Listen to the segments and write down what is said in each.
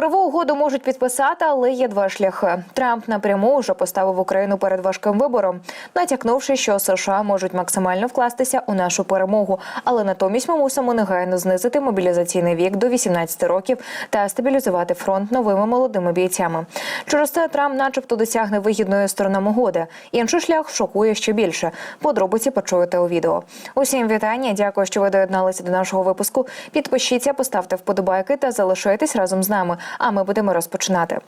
Мирову угоду можуть підписати, але є два шляхи. Трамп напряму вже поставив Україну перед важким вибором, натякнувши, що США можуть максимально вкластися у нашу перемогу, але натомість ми мусимо негайно знизити мобілізаційний вік до 18 років та стабілізувати фронт новими молодими бійцями. Через це Трамп, начебто, досягне вигідної сторони угоди. Інший шлях шокує ще більше. Подробиці почуєте у відео. Усім вітання. Дякую, що ви доєдналися до нашого випуску. Підпишіться, поставте вподобайки та залишайтесь разом з нами. А ми будемо розпочинати.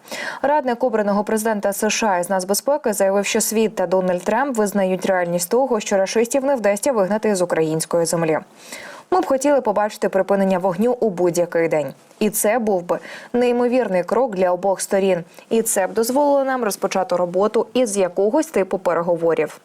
Радник обраного президента США із нацбезпеки заявив, що світ та Дональд Трамп визнають реальність того, що рашистів не вдасться вигнати з української землі. Ми б хотіли побачити припинення вогню у будь-який день, і це був би неймовірний крок для обох сторін. І це б дозволило нам розпочати роботу із якогось типу переговорів.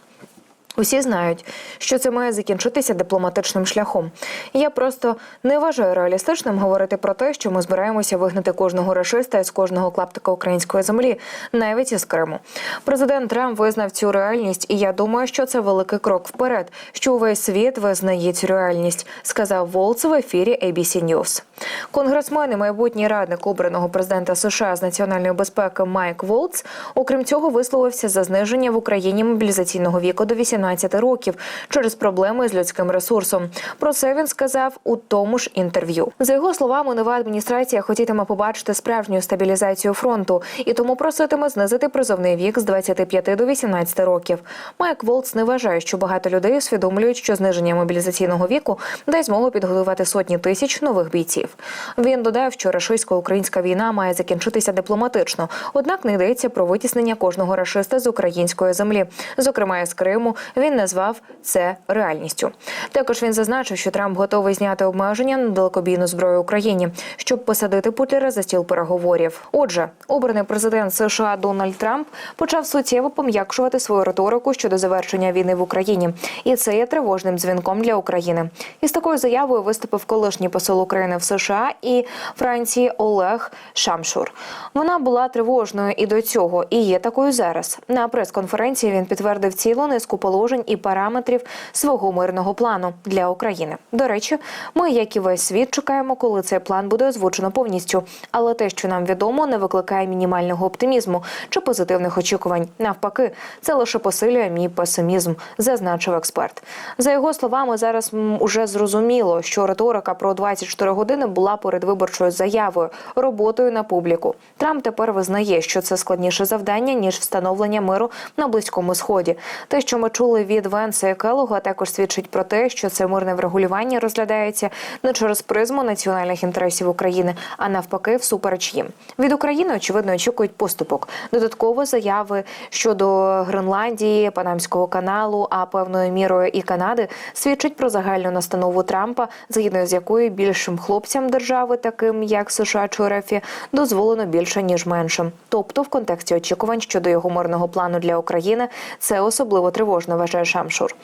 Усі знають, що це має закінчитися дипломатичним шляхом. Я просто не вважаю реалістичним говорити про те, що ми збираємося вигнати кожного рашиста із кожного клаптика української землі, навіть із Криму. Президент Трамп визнав цю реальність, і я думаю, що це великий крок вперед. Що увесь світ визнає цю реальність, сказав Волц в ефірі ABC News. Конгресмен і майбутній радник обраного президента США з національної безпеки Майк Волц, окрім цього, висловився за зниження в Україні мобілізаційного віку до 18 років через проблеми з людським ресурсом. Про це він сказав у тому ж інтерв'ю. За його словами, нова адміністрація хотітиме побачити справжню стабілізацію фронту і тому проситиме знизити призовний вік з 25 до 18 років. Майк Волц не вважає, що багато людей усвідомлюють, що зниження мобілізаційного віку дасть змогу підготувати сотні тисяч нових бійців. Він додав, що рашистсько-українська війна має закінчитися дипломатично, однак не йдеться про витіснення кожного рашиста з української землі, зокрема із Криму. Він назвав це реальністю. Також він зазначив, що Трамп готовий зняти обмеження на далекобійну зброю Україні, щоб посадити Путлера за стіл переговорів. Отже, обраний президент США Дональд Трамп почав суттєво пом'якшувати свою риторику щодо завершення війни в Україні, і це є тривожним дзвінком для України. Із такою заявою виступив колишній посол України в США і Франції Олег Шамшур. Вона була тривожною і до цього, і є такою зараз. На прес-конференції він підтвердив цілу низку положень і параметрів свого мирного плану для України. До речі, ми, як і весь світ, чекаємо, коли цей план буде озвучено повністю. Але те, що нам відомо, не викликає мінімального оптимізму чи позитивних очікувань. Навпаки, це лише посилює мій песимізм, зазначив експерт. За його словами, зараз уже зрозуміло, що риторика про 24 години була передвиборчою заявою, роботою на публіку. Трамп тепер визнає, що це складніше завдання ніж встановлення миру на близькому сході. Те, що ми чули від Венса і Келога, також свідчить про те, що це мирне врегулювання розглядається не через призму національних інтересів України, а навпаки, всупереч їм. Від України очевидно очікують поступок. Додатково заяви щодо Гренландії, Панамського каналу, а певною мірою і Канади свідчить про загальну настанову Трампа, згідно з якою більшим хлопцям держави, таким як США чи РФ, дозволено більше ніж меншим. Тобто, в контексті очікувань щодо його мирного плану для України, це особливо тривожно, вважає Шамшур.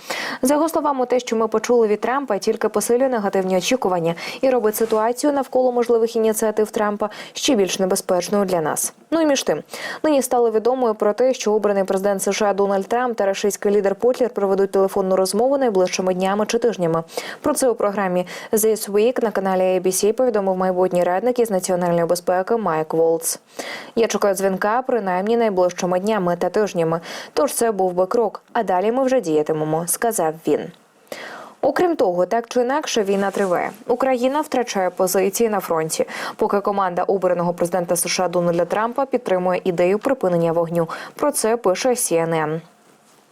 За його словами, те, що ми почули від Трампа, тільки посилює негативні очікування і робить ситуацію навколо можливих ініціатив Трампа ще більш небезпечною для нас. Ну і між тим, нині стало відомою про те, що обраний президент США Дональд Трамп та рашистський лідер Потлер проведуть телефонну розмову найближчими днями чи тижнями. Про це у програмі This Week на каналі ABC повідомив майбутній радник із національної безпеки Майк Волц. Я чекаю дзвінка принаймні найближчими днями та тижнями. Тож це був би крок. А далі ми вже діятимемо, сказав він. Окрім того, так чи інакше війна триває. Україна втрачає позиції на фронті, поки команда обраного президента США Дональда Трампа підтримує ідею припинення вогню. Про це пише CNN.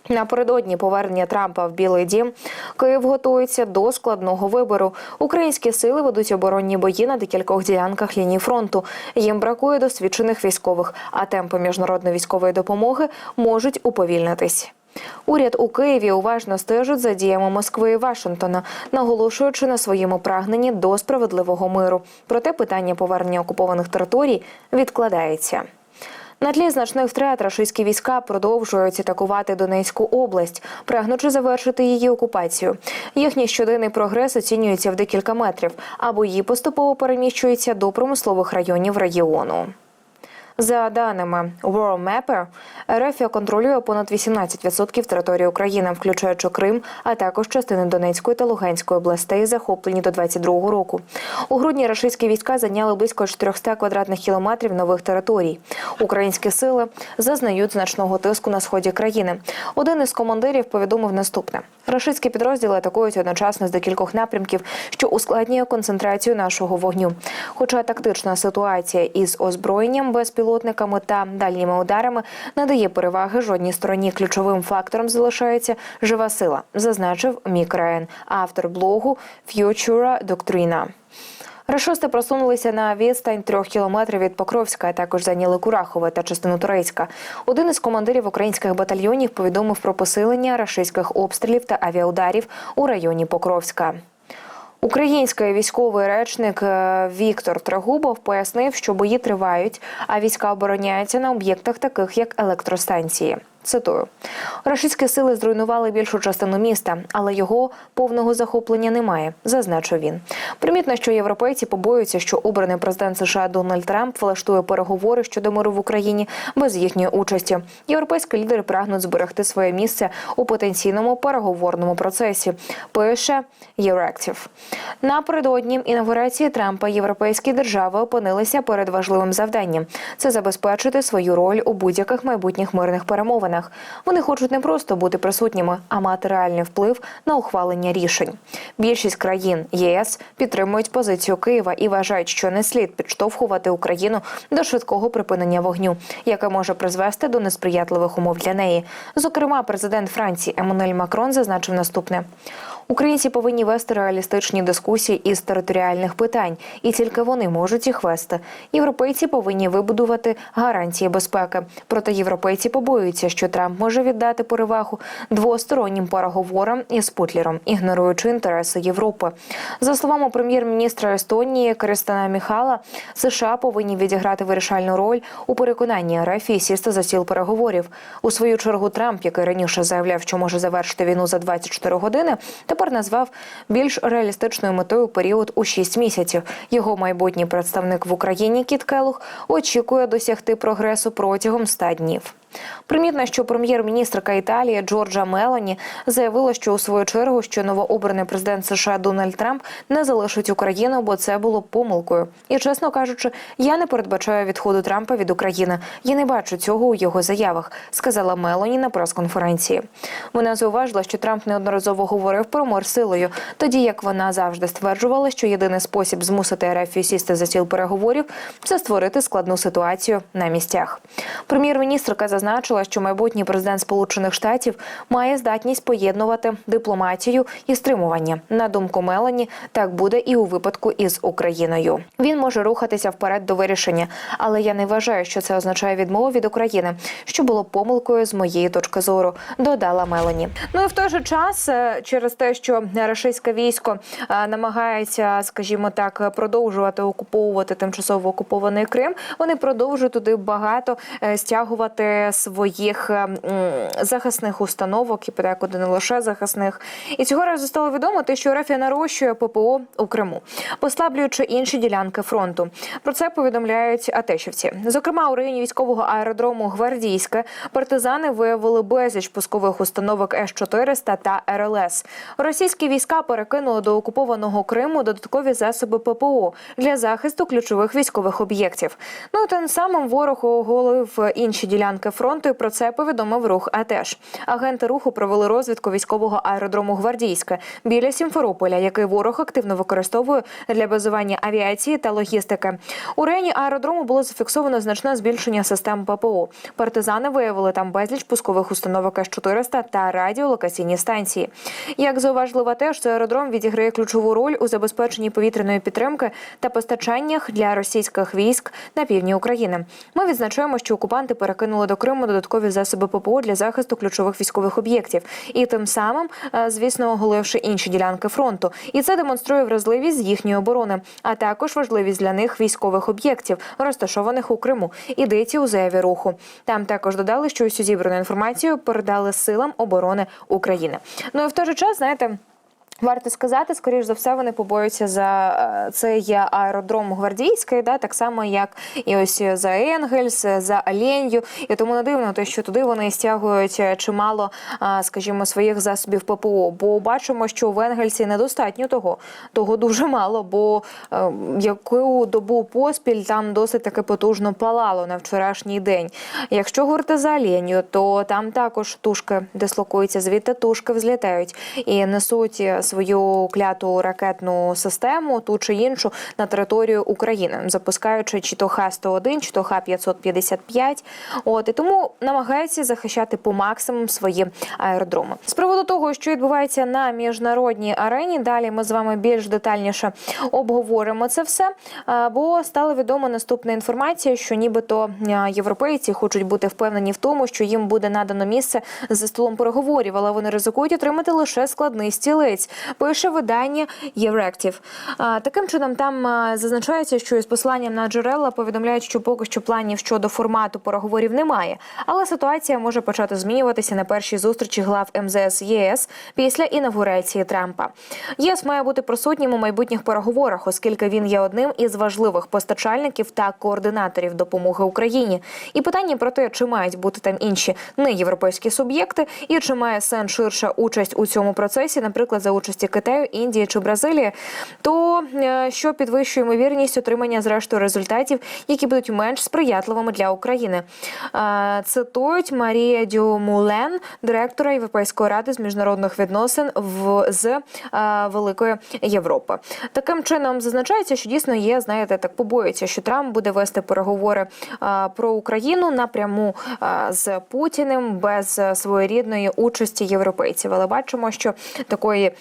Напередодні повернення Трампа в Білий Дім Київ готується до складного вибору. Українські сили ведуть оборонні бої на декількох ділянках лінії фронту. Їм бракує досвідчених військових, а темпи міжнародної військової допомоги можуть уповільнитись. Уряд у Києві уважно стежить за діями Москви і Вашингтона, наголошуючи на своєму прагненні до справедливого миру. Проте питання повернення окупованих територій відкладається. На тлі значних втрат рашистські війська продовжують атакувати Донецьку область, прагнучи завершити її окупацію. Їхній щоденний прогрес оцінюється в декілька метрів, а бої поступово переміщуються до промислових районів регіону. За даними WorldMapper, РФ контролює понад 18% території України, включаючи Крим, а також частини Донецької та Луганської областей, захоплені до 22-го року. У грудні рашистські війська зайняли близько 400 квадратних кілометрів нових територій. Українські сили зазнають значного тиску на сході країни. Один із командирів повідомив наступне: рашистські підрозділи атакують одночасно з декількох напрямків, що ускладнює концентрацію нашого вогню. Хоча тактична ситуація із озброєнням, безпілотниками та дальніми ударами не дає переваги жодній стороні. Ключовим фактором залишається жива сила, зазначив Мік Райан, автор блогу Futura Doctrina. Рашисти просунулися на відстань трьох кілометрів від Покровська, а також зайняли Курахове та частину Турецька. Один із командирів українських батальйонів повідомив про посилення рашистських обстрілів та авіаударів у районі Покровська. Український військовий речник е, Віктор Трагубов пояснив, що бої тривають, а війська обороняються на об'єктах, таких як електростанції. Цитую, рашистські сили зруйнували більшу частину міста, але його повного захоплення немає, зазначив він. Примітно, що європейці побоюються, що обраний президент США Дональд Трамп влаштує переговори щодо миру в Україні без їхньої участі. Європейські лідери прагнуть зберегти своє місце у потенційному переговорному процесі. Пише Євректів. Напередодні інаугурації Трампа європейські держави опинилися перед важливим завданням це забезпечити свою роль у будь-яких майбутніх мирних перемовинах. Вони хочуть не просто бути присутніми, а мати реальний вплив на ухвалення рішень. Більшість країн ЄС підтримують позицію Києва і вважають, що не слід підштовхувати Україну до швидкого припинення вогню, яке може призвести до несприятливих умов для неї. Зокрема, президент Франції Еммануель Макрон зазначив наступне. Українці повинні вести реалістичні дискусії із територіальних питань, і тільки вони можуть їх вести. Європейці повинні вибудувати гарантії безпеки. Проте європейці побоюються, що Трамп може віддати перевагу двостороннім переговорам із Путлером, ігноруючи інтереси Європи. За словами прем'єр-міністра Естонії Кристина Міхала, США повинні відіграти вирішальну роль у переконанні РФ і сісти за стіл переговорів. У свою чергу Трамп, який раніше заявляв, що може завершити війну за 24 години, тепер назвав більш реалістичною метою період у 6 місяців. Його майбутній представник в Україні Кіт Келух очікує досягти прогресу протягом 100 днів. Примітно, що прем'єр-міністрка Італії Джорджа Мелоні заявила, що у свою чергу, що новообраний президент США Дональд Трамп не залишить Україну, бо це було помилкою. І чесно кажучи, я не передбачаю відходу Трампа від України. Я не бачу цього у його заявах, сказала Мелоні на прес-конференції. Вона зауважила, що Трамп неодноразово говорив про мир силою, тоді як вона завжди стверджувала, що єдиний спосіб змусити РФ сісти за стіл переговорів це створити складну ситуацію на місцях. Прем'єр-міністрка зазначила, що майбутній президент Сполучених Штатів має здатність поєднувати дипломатію і стримування. На думку Мелані, так буде і у випадку із Україною. Він може рухатися вперед до вирішення, але я не вважаю, що це означає відмову від України, що було помилкою з моєї точки зору. Додала Мелані. Ну і в той же час, е, через те, що рашистське військо е, намагається, скажімо так, продовжувати окуповувати тимчасово окупований Крим. Вони продовжують туди багато е, стягувати своїх е, захисних установок і подекуди не лише захисних. І цього разу стало відомо, те, що РФ нарощує ППО у Криму, послаблюючи інші ділянки фронту. Про це повідомляють атешівці. Зокрема, у районі військового аеродрому Гвардійське партизани виявили безліч пускових установок С-400 та РЛС. Російські війська перекинули до окупованого Криму додаткові засоби ППО для захисту ключових військових об'єктів. Ну тим самим ворог оголив інші ділянки фронту. І Про це повідомив рух. АТЕШ. агенти руху провели розвідку військового аеродрому Гвардійське біля Сімферополя, який ворог активно використовує для базування авіації та логістики. У районі аеродрому було зафіксовано значне збільшення систем ППО. Партизани виявили там безліч пускових установок С-400 та радіолокаційні станції. Як зауважлива теж, цей аеродром відіграє ключову роль у забезпеченні повітряної підтримки та постачаннях для російських військ на півдні України. Ми відзначаємо, що окупанти перекинули до Криму додаткові засоби ППО для захисту ключових військових об'єктів, і тим самим, е, звісно, оголивши інші ділянки фронту. І це демонструє вразливість їхньої оборони, а також важливість для них військових об'єктів, розташованих у Криму. Ідеться у заяві руху. Там також додали, що усю зібрану інформацію передали силам оборони України. Ну і в той же час, знаєте. Варто сказати, скоріш за все, вони побоюються за е, цей аеродром гвардійський, да, так само як і ось за Енгельс, за Аленью. І тому не дивно, те, що туди вони стягують чимало, скажімо, своїх засобів ППО. Бо бачимо, що в Енгельсі недостатньо того, того дуже мало. Бо е, яку добу поспіль там досить таки потужно палало на вчорашній день. Якщо говорити за Аленью, то там також тушки дислокуються, звідти тушки взлітають і несуть свою кляту ракетну систему ту чи іншу на територію України, запускаючи чи то Х-101, чи то Х-555. От і тому намагаються захищати по максимуму свої аеродроми. З приводу того, що відбувається на міжнародній арені, далі ми з вами більш детальніше обговоримо це все. А, Бо стало відомо наступна інформація, що нібито європейці хочуть бути впевнені в тому, що їм буде надано місце за столом переговорів, але вони ризикують отримати лише складний стілець. Пише видання Євректів. Таким чином там зазначається, що із посланням на джерела повідомляють, що поки що планів щодо формату переговорів немає, але ситуація може почати змінюватися на першій зустрічі глав МЗС ЄС після інавгурації Трампа. ЄС має бути присутнім у майбутніх переговорах, оскільки він є одним із важливих постачальників та координаторів допомоги Україні. І питання про те, чи мають бути там інші неєвропейські суб'єкти, і чи має сенс ширша участь у цьому процесі, наприклад, за участі Китаю, Індії чи Бразилії, то е, що підвищує ймовірність отримання зрештою результатів, які будуть менш сприятливими для України. Е, Цитують Марія Дюмулен, директора Європейської ради з міжнародних відносин в з е, Великої Європи. Таким чином зазначається, що дійсно є, знаєте, так побоюється, що Трамп буде вести переговори про Україну напряму з Путіним без своєрідної участі європейців. Але бачимо, що такої,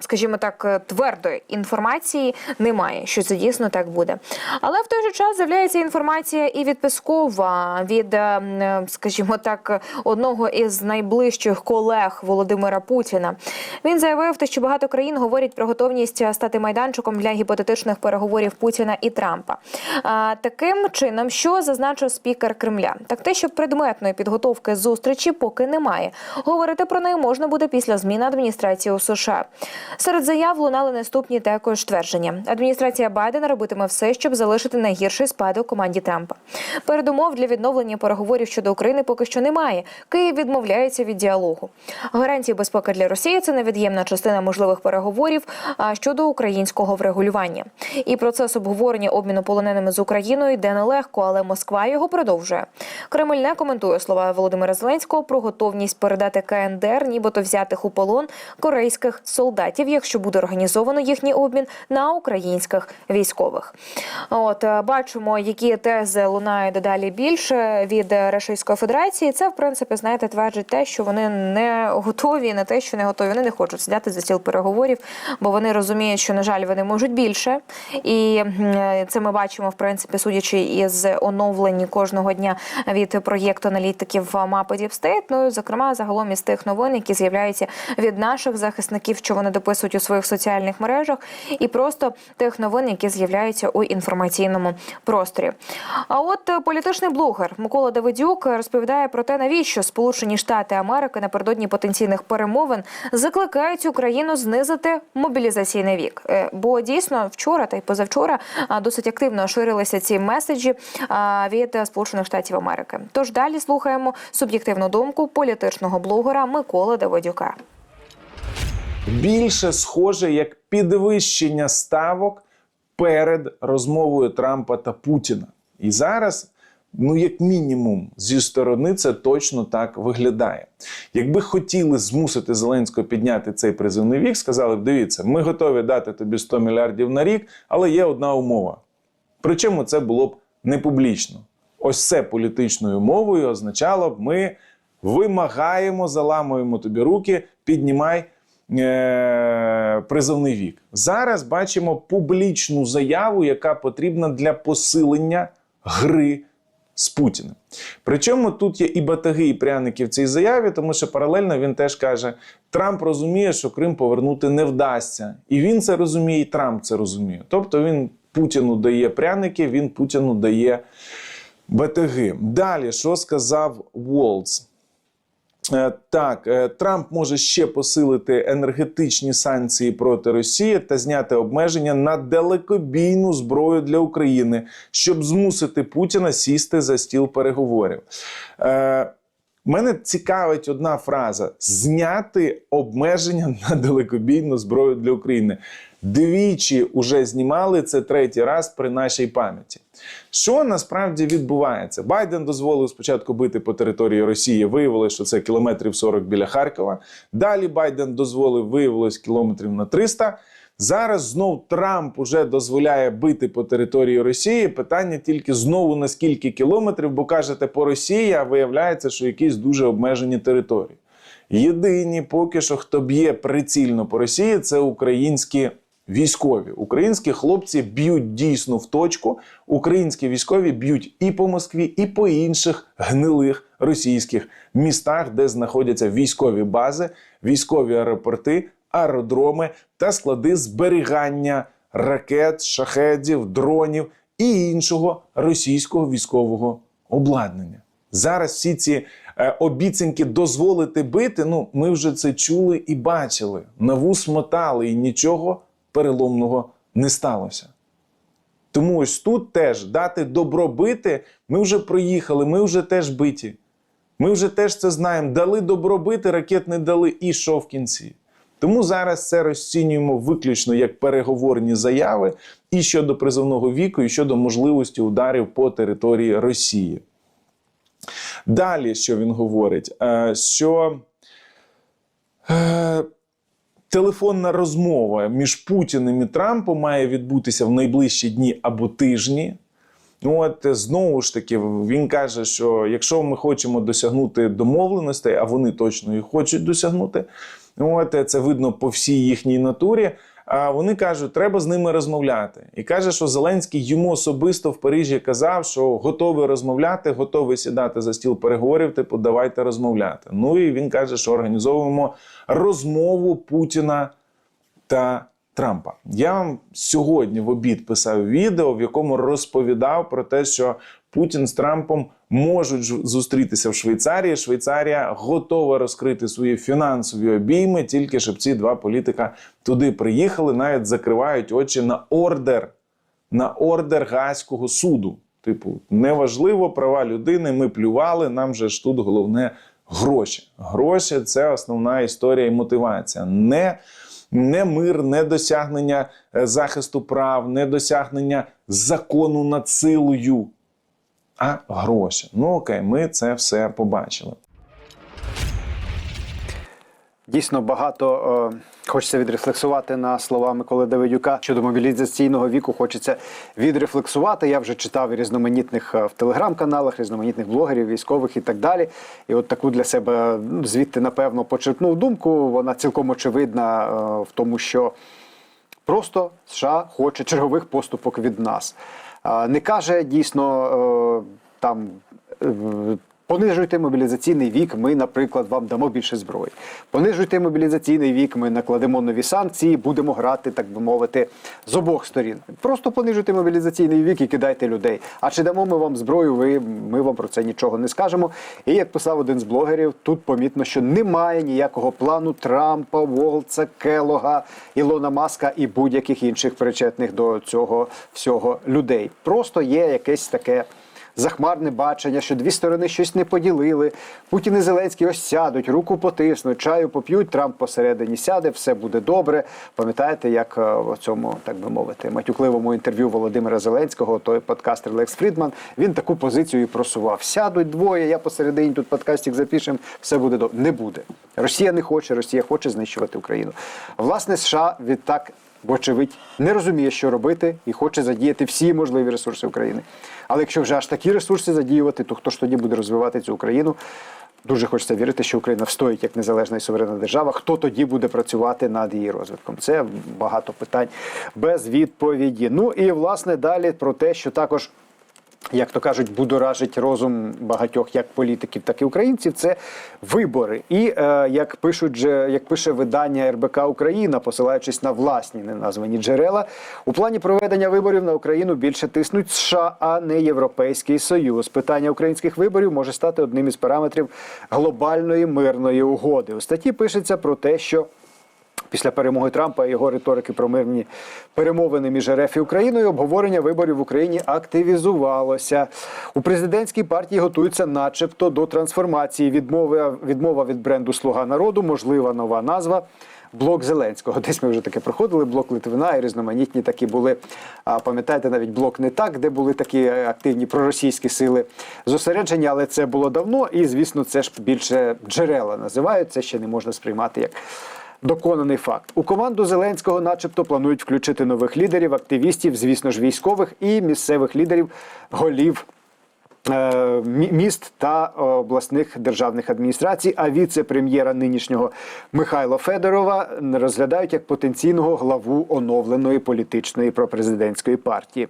скажімо так, е, твердої інформації немає, що це дійсно так буде. Але в той же час з'являється інформація і від Пескова, від, е, скажімо так, одного із найближчих колег Володимира Путіна. Він заявив, що багато країн говорять про готовність стати майданчиком для гіпотетичних переговорів Путіна і Трампа. Таким чином, що зазначив спікер Кремля, так те, що предметної підготовки зустрічі поки немає. Говорити про неї можна буде після зміни адміністрації у США. Серед заяв лунали наступні також твердження. Адміністрація Байдена робитиме все, щоб залишити найгірший спадок команді Трампа. Передумов для відновлення переговорів щодо України поки що немає. Київ відмовляється від діалогу. Гарантії безпеки для Росії це невід'ємна частина можливих переговорів щодо українського врегулювання. І процес обговорення обміну полоненими з Україною йде нелегко, але Москва його продовжує. Кремль не коментує слова Володимира Зеленського про готовність передати КНДР, нібито взятих у полон корейських солдатів, якщо буде організовано їхній обмін на українських військових. От е, бачимо, які тези лунають дедалі більше від Російської Федерації. Це в принципі знаєте, тверджить те, що вони не готові, не те, що не готові. Вони не хочуть сидіти за стіл переговорів, бо вони розуміють, що на жаль вони можуть більше, і це ми бачимо в принципі, судячи із оновлень кожного дня від проєкту аналітиків мапи Діпстейт. Ну зокрема, загалом із тих новин, які з'являються від наших захисників, що вони дописують у своїх соціальних мережах, і просто тих новин, які з'являються у інформаційному просторі. А от е, політичний блогер Микола Давидюк розповідає про те, навіщо Сполучені Штати Америки напередодні потенційних перемовин закликають Україну знизити мобілізаційний вік. Е, Бо дійсно вчора та й позавчора досить активно ширилися ці меседжі від Сполучених Штатів Америки. Тож далі слухаємо суб'єктивну думку політичного блогера Миколи Давидюка. Більше схоже як підвищення ставок перед розмовою Трампа та Путіна. І зараз, ну як мінімум, зі сторони це точно так виглядає. Якби хотіли змусити Зеленського підняти цей призивний вік, сказали б: дивіться, ми готові дати тобі 100 мільярдів на рік, але є одна умова. Причому це було б не публічно. Ось це політичною мовою означало б, ми вимагаємо, заламуємо тобі руки, піднімай призовний вік. Зараз бачимо публічну заяву, яка потрібна для посилення гри з Путіним. Причому тут є і батаги, і пряники в цій заяві, тому що паралельно він теж каже: Трамп розуміє, що Крим повернути не вдасться. І він це розуміє, і Трамп це розуміє. Тобто він Путіну дає пряники, він Путіну дає батаги. Далі, що сказав Волц? Е, Так, е, Трамп може ще посилити енергетичні санкції проти Росії та зняти обмеження на далекобійну зброю для України, щоб змусити Путіна сісти за стіл переговорів. Е, Мене цікавить одна фраза: зняти обмеження на далекобійну зброю для України. Двічі вже знімали це третій раз при нашій пам'яті. Що насправді відбувається? Байден дозволив спочатку бити по території Росії. Виявилося, що це кілометрів 40 біля Харкова. Далі Байден дозволив, виявилось кілометрів на 300. Зараз знов Трамп уже дозволяє бити по території Росії. Питання тільки знову на скільки кілометрів, бо кажете по Росії, а виявляється, що якісь дуже обмежені території. Єдині поки що, хто б'є прицільно по Росії, це українські військові. Українські хлопці б'ють дійсно в точку. Українські військові б'ють і по Москві, і по інших гнилих російських містах, де знаходяться військові бази, військові аеропорти, аеродроми та склади зберігання ракет, шахедів, дронів і іншого російського військового обладнання. Зараз всі ці е, обіцянки дозволити бити. Ну, ми вже це чули і бачили. На вус мотали, і нічого переломного не сталося. Тому ось тут теж дати добро бити, ми вже проїхали, ми вже теж биті. Ми вже теж це знаємо. Дали добро бити, ракет не дали, і що в кінці. Тому зараз це розцінюємо виключно як переговорні заяви і щодо призовного віку, і щодо можливості ударів по території Росії. Далі, що він говорить, Е, що е, телефонна розмова між Путіним і Трампом має відбутися в найближчі дні або тижні. Ну, от знову ж таки, він каже, що якщо ми хочемо досягнути домовленостей, а вони точно їх хочуть досягнути, от це видно по всій їхній натурі. А вони кажуть, треба з ними розмовляти. І каже, що Зеленський йому особисто в Парижі казав, що готовий розмовляти, готовий сідати за стіл переговорів. Типу, давайте розмовляти. Ну і він каже, що організовуємо розмову Путіна та Трампа. Я вам сьогодні в обід писав відео, в якому розповідав про те, що Путін з Трампом можуть зустрітися в Швейцарії. Швейцарія готова розкрити свої фінансові обійми, тільки щоб ці два політика туди приїхали, навіть закривають очі на ордер, на ордер Гаазького суду. Типу, неважливо права людини, ми плювали, нам же ж тут головне гроші. Гроші це основна історія і мотивація. Не не мир, не досягнення е, захисту прав, не досягнення закону над силою, а гроші. Ну окей, ми це все побачили. Дійсно багато е, хочеться відрефлексувати на слова Миколи Давидюка щодо мобілізаційного віку. Хочеться відрефлексувати. Я вже читав різноманітних е, в телеграм-каналах, різноманітних блогерів, військових і так далі. І от таку для себе ну, звідти, напевно, почерпнув думку. Вона цілком очевидна е, в тому, що просто США хоче чергових поступок від нас. Не каже дійсно е, там. Понижуйте мобілізаційний вік, ми, наприклад, вам дамо більше зброї. Понижуйте мобілізаційний вік, ми накладемо нові санкції, будемо грати, так би мовити, з обох сторін. Просто понижуйте мобілізаційний вік і кидайте людей. А чи дамо ми вам зброю? Ви ми вам про це нічого не скажемо. І як писав один з блогерів, тут помітно, що немає ніякого плану Трампа, Волца, Келога, Ілона Маска і будь-яких інших причетних до цього всього людей. Просто є якесь таке. Захмарне бачення, що дві сторони щось не поділили. Путін і Зеленський ось сядуть, руку потиснуть, чаю поп'ють, Трамп посередині сяде, все буде добре. Пам'ятаєте, як е, в цьому, так би мовити, матюкливому інтерв'ю Володимира Зеленського, той подкастер Лекс Фрідман, він таку позицію і просував. Сядуть двоє, я посередині тут подкастик запишем, все буде добре. Не буде. Росія не хоче, Росія хоче знищувати Україну. Власне, США відтак вочевидь, не розуміє, що робити, і хоче задіяти всі можливі ресурси України. Але якщо вже аж такі ресурси задіювати, то хто ж тоді буде розвивати цю Україну? Дуже хочеться вірити, що Україна встоїть як незалежна і суверенна держава. Хто тоді буде працювати над її розвитком? Це багато питань без відповіді. Ну і власне далі про те, що також як то кажуть, будоражить розум багатьох як політиків, так і українців. Це вибори. І е, як пишуть же, як пише видання РБК Україна, посилаючись на власні неназвані джерела, у плані проведення виборів на Україну більше тиснуть США, а не Європейський Союз. Питання українських виборів може стати одним із параметрів глобальної мирної угоди. У статті пишеться про те, що Після перемоги Трампа і його риторики про мирні перемовини між РФ і Україною обговорення виборів в Україні активізувалося. У президентській партії готуються, начебто, до трансформації. Відмови відмова від бренду Слуга народу, можлива нова назва. Блок Зеленського. Десь ми вже таке проходили. Блок Литвина і різноманітні такі були. А пам'ятаєте, навіть блок не так, де були такі активні проросійські сили зосередження, але це було давно. І звісно, це ж більше джерела називають. Це ще не можна сприймати як Доконаний факт у команду Зеленського, начебто, планують включити нових лідерів, активістів, звісно ж, військових і місцевих лідерів, голів е, міст та обласних державних адміністрацій. А віце-прем'єра нинішнього Михайла Федорова розглядають як потенційного главу оновленої політичної пропрезидентської партії.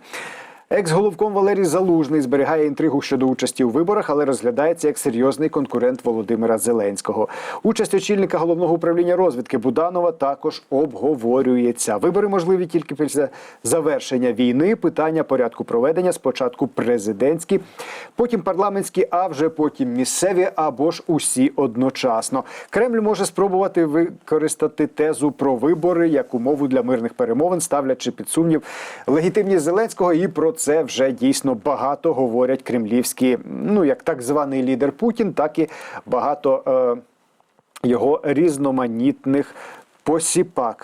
Екс-головком Валерій Залужний зберігає інтригу щодо участі у виборах, але розглядається як серйозний конкурент Володимира Зеленського. Участь очільника головного управління розвідки Буданова також обговорюється. Вибори можливі тільки після завершення війни. Питання порядку проведення спочатку президентські, потім парламентські, а вже потім місцеві або ж усі одночасно. Кремль може спробувати використати тезу про вибори як умову для мирних перемовин, ставлячи під сумнів легітимність Зеленського. І про це вже дійсно багато говорять кремлівські, ну як так званий лідер Путін, так і багато е, його різноманітних посіпак.